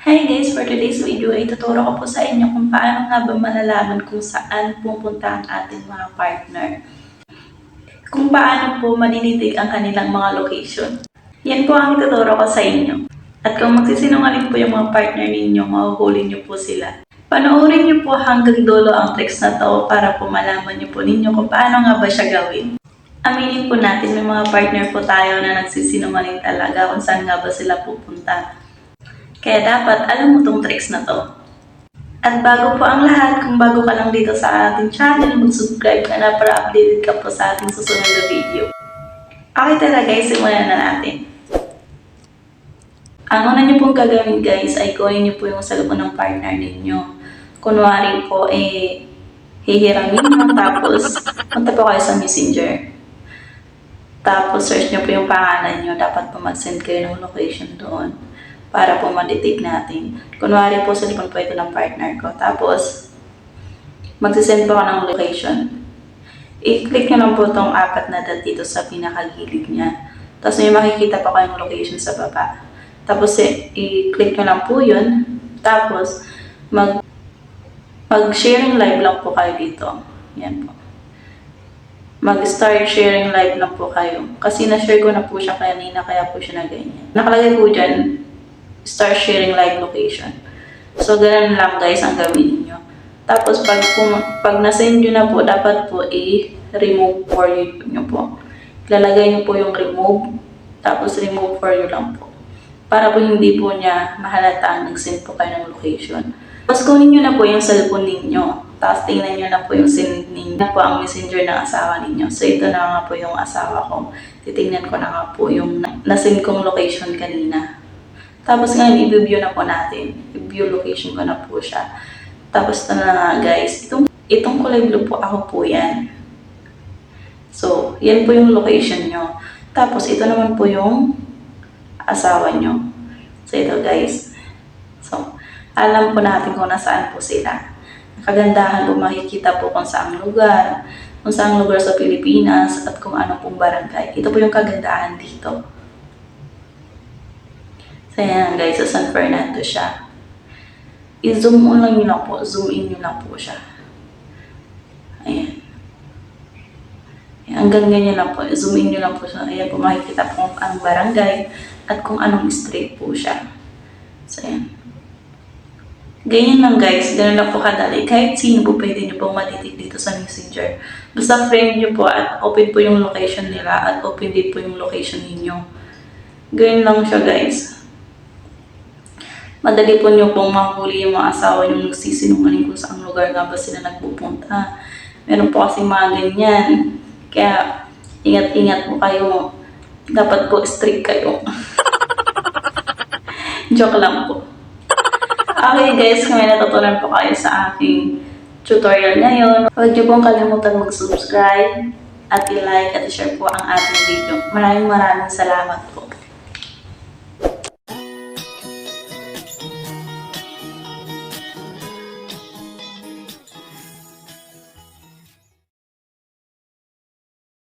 Hi guys! For today's video ay tuturo ko po sa inyo kung paano nga ba malalaman kung saan pupunta ang ating mga partner. Kung paano po maninitig ang kanilang mga location. Yan po ang ituturo ko sa inyo. At kung magsisinungaling po yung mga partner ninyo, mahuhuli niyo po sila. Panoorin niyo po hanggang dulo ang tricks na to para po malaman niyo po ninyo kung paano nga ba siya gawin. Aminin po natin may mga partner po tayo na nagsisinungaling talaga kung saan nga ba sila pupunta. Kaya dapat alam mo tong tricks na to. At bago po ang lahat, kung bago ka lang dito sa ating channel, mag-subscribe ka na para updated ka po sa ating susunod na video. Okay tara guys, simulan na natin. Ang una niyo pong gagawin guys ay kunin niyo po yung cellphone ng partner ninyo. Kunwari po eh hihiramin mo tapos punta po kayo sa messenger. Tapos search niyo po yung pangalan niyo. Dapat po mag-send kayo ng location doon para po ma-detect natin. Kunwari po sa likod po ito ng partner ko. Tapos magsisend po ako ng location. I-click nyo lang po itong apat na dot dito sa pinakagilid niya. Tapos may makikita pa kayong location sa baba. Tapos eh, i-click nyo lang po yun. Tapos mag mag-sharing live lang po kayo dito. Yan po. Mag-start sharing live lang po kayo. Kasi na-share ko na po siya kanina, kaya po siya na ganyan. Nakalagay po dyan, start sharing live location. So, ganun lang guys ang gawin niyo. Tapos, pag, pag na-send nyo na po, dapat po i-remove for you nyo po. Lalagay nyo po yung remove, tapos remove for you lang po. Para po hindi po niya mahalata nag-send po kayo ng location. Tapos kunin nyo na po yung cellphone ninyo. Tapos tingnan nyo na po yung send ninyo po ang messenger ng asawa ninyo. So ito na nga po yung asawa ko. Titingnan ko na nga po yung na- nasend kong location kanina. Tapos ngayon, i-view na po natin. I-view location ko na po siya. Tapos na nga guys. Itong, itong kulay blue po ako po yan. So, yan po yung location nyo. Tapos ito naman po yung asawa nyo. So ito guys. So, alam po natin kung nasaan po sila. Kagandahan po makikita po kung saang lugar, kung saang lugar sa Pilipinas, at kung ano pong barangay. Ito po yung kagandahan dito. So guys, sa San Fernando siya. I-zoom mo lang yun lang po, zoom in yun lang po siya. Ayan, Hanggang ganyan lang po, zoom in nyo lang po siya. Ayan po makikita po kung anong barangay at kung anong street po siya. So ayan. Ganyan lang guys, ganun lang po kadali. Kahit sino po pwede nyo pong matitig dito sa messenger. Basta friend nyo po at open po yung location nila at open din po yung location ninyo. Ganyan lang siya guys. Madali po nyo pong mahuli yung mga asawa nyo nagsisinungaling kung saan lugar nga ba sila nagpupunta. Meron po kasi mga ganyan. Kaya ingat-ingat po kayo. Dapat po strict kayo. Joke lang po. Okay guys, kung may natutunan po kayo sa aking tutorial ngayon, huwag niyo pong kalimutan mag-subscribe at i-like at i-share po ang ating video. Maraming maraming salamat po.